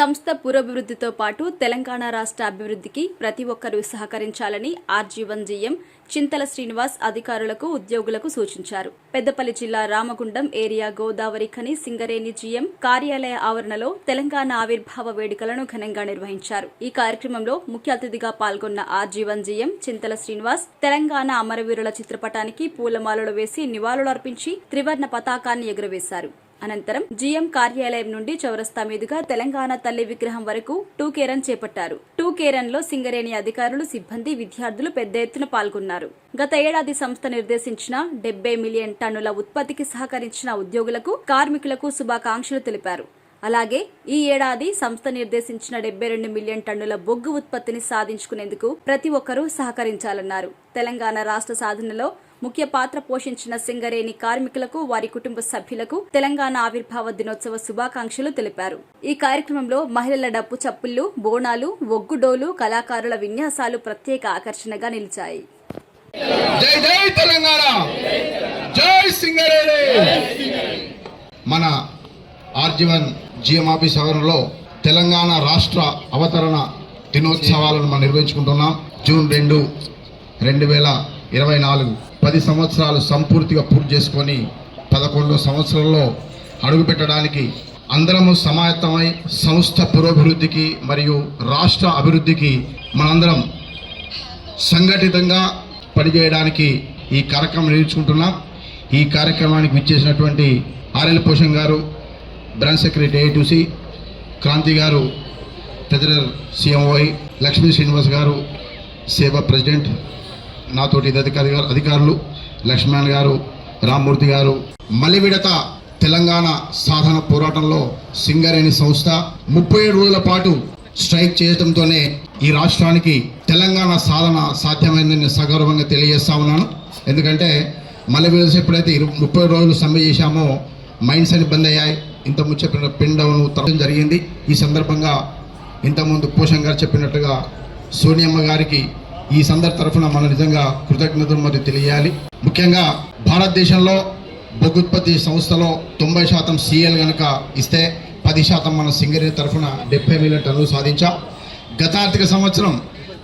సంస్థ పురోభివృద్ధితో పాటు తెలంగాణ రాష్ట్ర అభివృద్ధికి ప్రతి ఒక్కరూ సహకరించాలని ఆర్జీవన్ జీఎం చింతల శ్రీనివాస్ అధికారులకు ఉద్యోగులకు సూచించారు. పెద్దపల్లి జిల్లా రామగుండం ఏరియా గోదావరి ఖని సింగరేణి జీఎం కార్యాలయ ఆవరణలో తెలంగాణ ఆవిర్భావ వేడుకలను ఘనంగా నిర్వహించారు. ఈ కార్యక్రమంలో ముఖ్య అతిథిగా పాల్గొన్న RG one GM Chintala Srinivas Telangana అమరవీరుల చిత్రపటానికి పూలమాలలు వేసి నివాళులర్పించి త్రివర్ణ పతాకాన్ని ఎగురవేశారు. అనంతరం జీఎం కార్యాలయం నుండి చౌరస్తా మీదుగా తెలంగాణ తల్లి విగ్రహం వరకు టూ కేరన్ చేపట్టారు. టూ కేరన్లో సింగరేణి అధికారులు సిబ్బంది విద్యార్థులు పెద్ద ఎత్తున పాల్గొన్నారు. గత ఏడాది సంస్థ నిర్దేశించిన డెబ్బై మిలియన్ టన్నుల ఉత్పత్తికి సహకరించిన ఉద్యోగులకు కార్మికులకు శుభాకాంక్షలు తెలిపారు. అలాగే ఈ ఏడాది సంస్థ నిర్దేశించిన డెబ్బై రెండు మిలియన్ టన్నుల బొగ్గు ఉత్పత్తిని సాధించుకునేందుకు ప్రతి ఒక్కరూ సహకరించాలన్నారు. తెలంగాణ రాష్ట్ర సాధనలో ముఖ్య పాత్ర పోషించిన సింగరేణి కార్మికులకు వారి కుటుంబ సభ్యులకు తెలంగాణ ఆవిర్భావ దినోత్సవ శుభాకాంక్షలు తెలిపారు. ఈ కార్యక్రమంలో మహిళల డప్పు చప్పుళ్ళు బోనాలు ఒగ్గుడోలు కళాకారుల విన్యాసాలు ప్రత్యేక ఆకర్షణగా నిలిచాయి. జై జై తెలంగాణ! జై సింగరేణి! మన ఆర్జీవన్ జిఎంఆఫీస్ ఆవరణలో తెలంగాణ రాష్ట్ర అవతరణ దినోత్సవాలను మనం నిర్వహించుకుంటున్నాం. జూన్ రెండు రెండు వేల ఇరవై నాలుగు. పది సంవత్సరాలు సంపూర్తిగా పూర్తి చేసుకొని పదకొండు సంవత్సరంలో అడుగుపెట్టడానికి అందరము సమాయత్తమై సంస్థ పురోభివృద్ధికి మరియు రాష్ట్ర అభివృద్ధికి మనందరం సంఘటితంగా పనిచేయడానికి ఈ కార్యక్రమం నిర్వహించుకుంటున్నాం. ఈ కార్యక్రమానికి విచ్చేసినటువంటి ఆర్ఎల్ పోషణ్ గారు బ్రాంచ్ సెక్రటరీ ఏటూసి క్రాంతి గారు ట్రెజరర్ సిఎంఓఐ లక్ష్మీ శ్రీనివాస్ గారు సేవా ప్రెసిడెంట్ నాతోటి అధికారి గారు అధికారులు లక్ష్మణ్ గారు రామ్మూర్తి గారు. మలివిడత తెలంగాణ సాధన పోరాటంలో సింగరేణి సంస్థ ముప్పై ఏడు రోజుల పాటు స్ట్రైక్ చేయడంతోనే ఈ రాష్ట్రానికి తెలంగాణ సాధన సాధ్యమైందని సగౌరవంగా తెలియజేస్తా ఉన్నాను. ఎందుకంటే మళ్ళీ ఎప్పుడైతే ముప్పై రోజులు సమ్మె చేశామో మైండ్స్ అని బంద్ అయ్యాయి. ఇంత చెప్పిన పిన్ డౌన్ జరిగింది. ఈ సందర్భంగా ఇంతకుముందు పోషణ్ గారు చెప్పినట్టుగా సోనియమ్మ గారికి ఈ సందర్భ తరఫున మనం నిజంగా కృతజ్ఞతలు మరి తెలియాలి. ముఖ్యంగా భారతదేశంలో బొగ్గుత్పత్తి సంస్థలో తొంభై శాతం సీఎల్ కనుక ఇస్తే పది శాతం మన సింగరేణి తరఫున డెబ్బై మిలియన్ టన్నులు సాధించాం. గత ఆర్థిక సంవత్సరం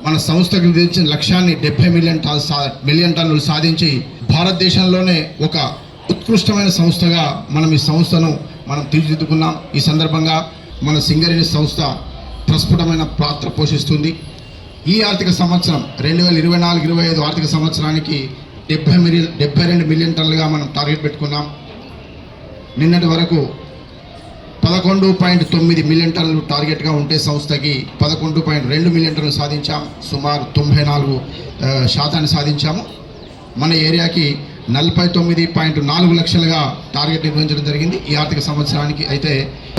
మన సంస్థకు విధించిన లక్ష్యాన్ని డెబ్బై మిలియన్ టన్ సా- మిలియన్ టన్నులు సాధించి భారతదేశంలోనే ఒక ఉత్కృష్టమైన సంస్థగా మనం ఈ సంస్థను మనం తీర్చిదిద్దుకున్నాం. ఈ సందర్భంగా మన సింగరేణి సంస్థ ప్రస్ఫుటమైన పాత్ర పోషిస్తుంది. ఈ ఆర్థిక సంవత్సరం రెండు వేల ఇరవై నాలుగు ఇరవై ఐదు ఆర్థిక సంవత్సరానికి డెబ్బై మిలియన్ డెబ్బై రెండు మిలియన్ టన్నులుగా మనం టార్గెట్ పెట్టుకున్నాం. నిన్నటి వరకు పదకొండు పాయింట్ తొమ్మిది మిలియన్ టన్నులు టార్గెట్గా ఉంటే సంస్థకి పదకొండు పాయింట్ రెండు మిలియన్ టన్నులు సాధించాం. సుమారు తొంభై నాలుగు శాతాన్ని సాధించాము. మన ఏరియాకి నలభై తొమ్మిది పాయింట్ నాలుగు లక్షలుగా టార్గెట్ నిర్వహించడం జరిగింది. ఈ ఆర్థిక సంవత్సరానికి అయితే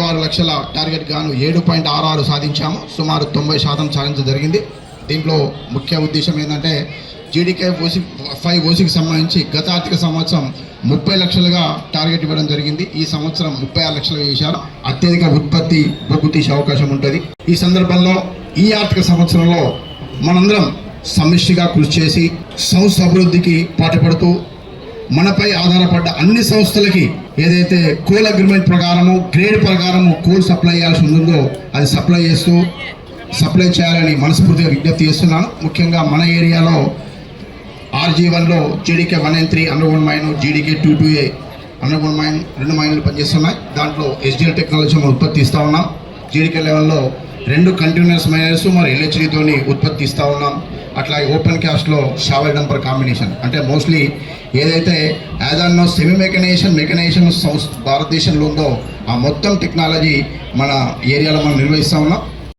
ఆరు లక్షల టార్గెట్ గాను ఏడు పాయింట్ ఆరు ఆరు సాధించాము. సుమారు తొంభై శాతం సాధించడం జరిగింది. దీంట్లో ముఖ్య ఉద్దేశం ఏంటంటే జీడీకే ఓసి ఫైవ్ ఓసికి సంబంధించి గత ఆర్థిక సంవత్సరం ముప్పై లక్షలుగా టార్గెట్ ఇవ్వడం జరిగింది. ఈ సంవత్సరం ముప్పై ఆరు లక్షలు వేశారు. అత్యధిక ఉత్పత్తి బొగ్గు తీసే అవకాశం ఉంటుంది. ఈ సందర్భంలో ఈ ఆర్థిక సంవత్సరంలో మనందరం సమిష్టిగా కృషి చేసి సంస్థ అభివృద్ధికి పాటుపడుతూ మనపై ఆధారపడ్డ అన్ని సంస్థలకి ఏదైతే కోల్ అగ్రిమెంట్ ప్రకారము గ్రేడ్ ప్రకారము కోల్ సప్లై చేయాల్సి ఉందో అది సప్లై చేస్తూ సప్లై చేయాలని మనస్ఫూర్తిగా విజ్ఞప్తి చేస్తున్నాను. ముఖ్యంగా మన ఏరియాలో ఆర్జీ వన్లో GDK one and three underground mine GDK two two A underground mine రెండు మైన్లు పనిచేస్తున్నాయి. దాంట్లో ఎస్డిఎల్ టెక్నాలజీ మనం ఉత్పత్తి ఇస్తూ ఉన్నాం. జీడీకే లెవెల్లో రెండు కంటిన్యూస్ మైనర్స్ మరి ఎల్హెచ్డితోని ఉత్పత్తి ఇస్తూ ఉన్నాం. అట్లాగే ఓపెన్ క్యాస్ట్లో షావర్ డంపర్ కాంబినేషన్. అంటే మోస్ట్లీ ఏదైతే యాదాన్నో సెమీ మెకనైజేషన్ మెకనైజేషన్ సంస్థ భారతదేశంలో ఉందో ఆ మొత్తం టెక్నాలజీ మన ఏరియాలో మనం నిర్వహిస్తూ ఉన్నాం.